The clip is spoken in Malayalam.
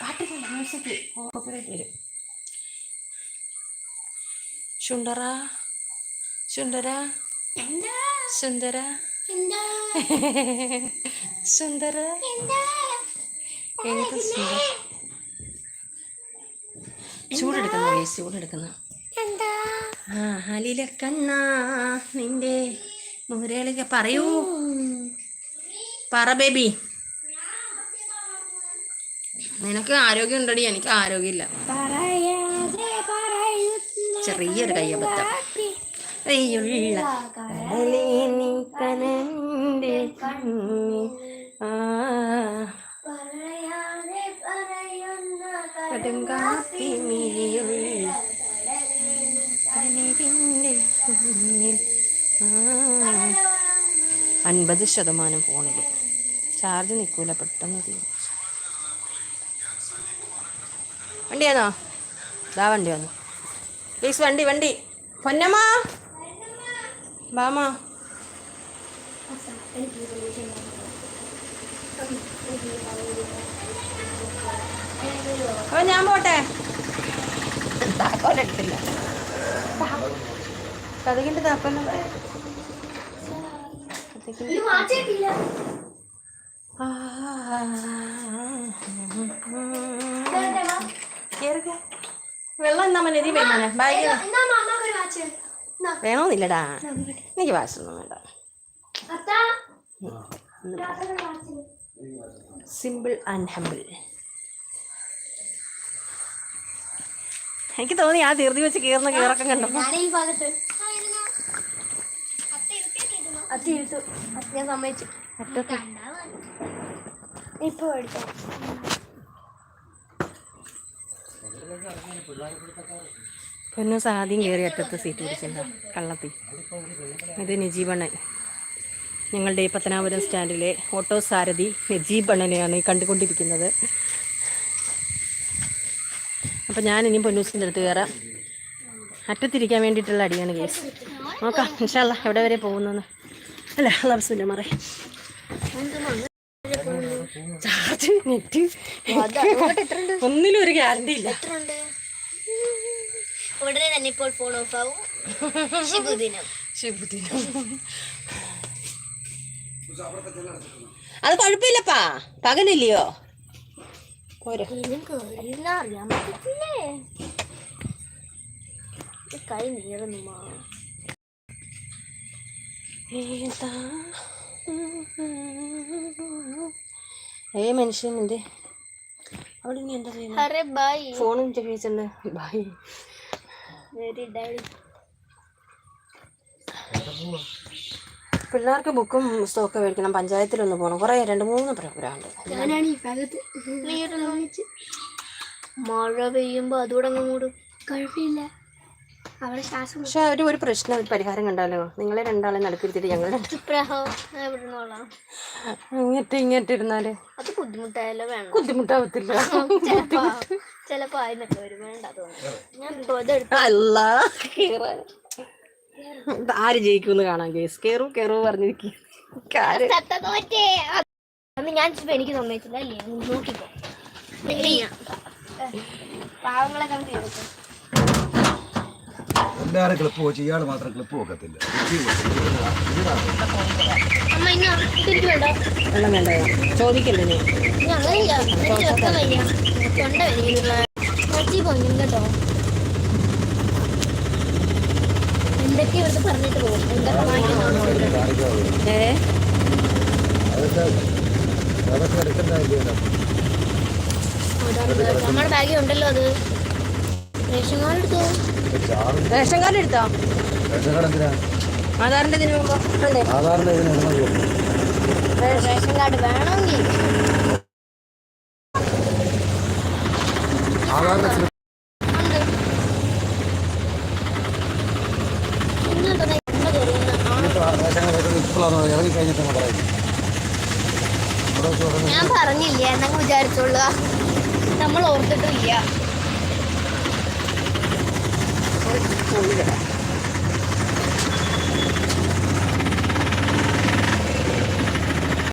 പാട്ടില്ല മ്യൂസിക് കോപ്പറേറ്റ് വരും ശുണ്ടറ ശുണ്ടര എന്താ? സുന്ദര സുന്ദര. എന്താ? സുന്ദര. ചൂടെടുക്കുന്ന ചൂടെടുക്കുന്ന. ആ ഹലില കണ്ണ നിന്റെ മുരളിക പറയൂ. പറ ബേബി. നിനക്ക് ആരോഗ്യം ഉണ്ടടി എനിക്ക് ആരോഗ്യമില്ല. ചെറിയൊരു കയ്യബദ്ധം. കടും കയ്യുള്ള അൻപത് ശതമാനം ഫോണിൽ ചാർജ് നിൽക്കൂല പെട്ടെന്ന് തീരും. വണ്ടിയാണോ ഇതാ വണ്ടി വന്നു. പ്ലീസ് വണ്ടി വണ്ടി. പൊന്നമ്മ! ബാമ അപ്പൊ ഞാൻ പോട്ടെ? താക്കോലെടുത്തില്ല. കഥകിന്റെ താക്കോല ഇത് മാറ്റിയിട്ടില്ല വെള്ളം എന്നാ മതി നീ വരുമാനെ ബാഗ് എന്നാ മാമാക്ക് ഒരു വാച്ച് എന്നാ, വേണമെന്നില്ലടാ. എനിക്ക് വാശൊന്നും വേണ്ട. സിമ്പിൾ ആൻഡ് ഹമ്പിൾ എനിക്ക് തോന്നി ആ തീർതി വെച്ച് കീറുന്ന കീറക്കം കണ്ടപ്പോ. അത്തി ഇരുത്തു ഞാൻ സമ്മതിച്ചു. ഇപ്പൊ മേടിച്ചോ. പൊന്നു ആദ്യം കയറി അറ്റത്ത് സീറ്റ് പിടിച്ചില്ല കള്ളത്തി. ഇത് നജീബണ്ണൻ. ഞങ്ങളുടെ പത്തനാപുരം സ്റ്റാൻഡിലെ ഓട്ടോ സാരഥി നജീബണ്ണനെയാണ് ഈ കണ്ടുകൊണ്ടിരിക്കുന്നത്. അപ്പം ഞാൻ ഇനി പൊന്നൂസിന്റെ അടുത്ത് കയറാം. അറ്റത്തിരിക്കാൻ വേണ്ടിയിട്ടുള്ള അടിയാണ് കേസ്. നോക്കാം ഇൻഷാല്ല എവിടെ വരെ പോകുന്നെന്ന് അല്ല ലബ്സിന്റെ മറ. Charge net. ഒന്നിനും ഒരു ഗ്യാരണ്ടി ഇല്ല. ഉടനെ തന്നെ ഇപ്പോൾ ഫോൺ ഓഫ് ആവും. ശുഭദിനം. ശുഭദിനം. അത് കുഴപ്പമില്ലപ്പാ. പകലില്ലയോ? കൈ നീറുന്നു മാ. ഏതാ? ഏ മനുഷ്യൻ എന്തേ? അവിടെ ഇനി എന്താ ചെയ്യുന്നത് ഫോണും ചെറിയിച്ചെന്ന് ബായ് പിള്ളേർക്ക് ബുക്കും പുസ്തകമൊക്കെ മേടിക്കണം. പഞ്ചായത്തിലൊന്ന് പോകണം കുറേ രണ്ട് മൂന്ന് പ്രോഗ്രാമുണ്ട് ഞാനാണ് ഈ ഭാഗത്ത് മഴ പെയ്യുമ്പോ അതുകൂടെ അങ്ങ് മൂടും. കുഴപ്പമില്ല. അവിടെ ശ്വാസം പക്ഷെ ഒരു ഒരു പ്രശ്നം ഒരു പരിഹാരം കണ്ടാലോ? നിങ്ങളെ രണ്ടാളെ നടക്കിരുത്തിട്ട് ഞങ്ങൾ ഇങ്ങോട്ട് ഇങ്ങോട്ട് ഇരുന്നാൽ. അത് ബുദ്ധിമുട്ടായാലോ വേണം. ബുദ്ധിമുട്ടാവത്തില്ല. ചിലപ്പോ ആയിരുന്നൊക്കെ വരും വേണ്ട ഞാൻ അല്ല ആര് ജയിക്കുമെന്ന് കാണാം കേസ് കേറൂ കേറു പറഞ്ഞിരിക്കും. ഞാൻ എനിക്ക് സമ്മതിച്ചില്ല അല്ലേ? നോക്കിക്കോ. പാവങ്ങളെ തീർക്കും എല്ലാവരും ക്ലിപ്പ് വെച്ച് ഇയാൾ മാത്രം ക്ലിപ്പ് വെക്കത്തില്ല. വെള്ളം വേണ്ട ചോദിക്കല്ലേ നീ? കേട്ടോ. എന്തൊക്കെ ഇവിടുത്തെ പറഞ്ഞിട്ട് പോകും എന്തൊക്കെ വാങ്ങിക്കുന്നു ഏ? നമ്മുടെ ബാഗിൽ ഉണ്ടല്ലോ അത്. റേഷൻ കാർഡ് എടുത്തോ? റേഷൻ കാർഡ് എടുത്തോ? റേഷൻ കാർഡ് എന്തിനാ? ആധാറിന്റെ ഇതിന് മുമ്പ് ആധാറിന്റെ റേഷൻ കാർഡ് വേണമെങ്കിൽ. ആധാറിന്റെ ഇറങ്ങി കഴിഞ്ഞിട്ടാണ് പറയുന്നത് ഞാൻ പറഞ്ഞില്ല എന്നങ്ങ് വിചാരിച്ചോളുക. നമ്മൾ ഓർത്തിട്ടില്ല もうい。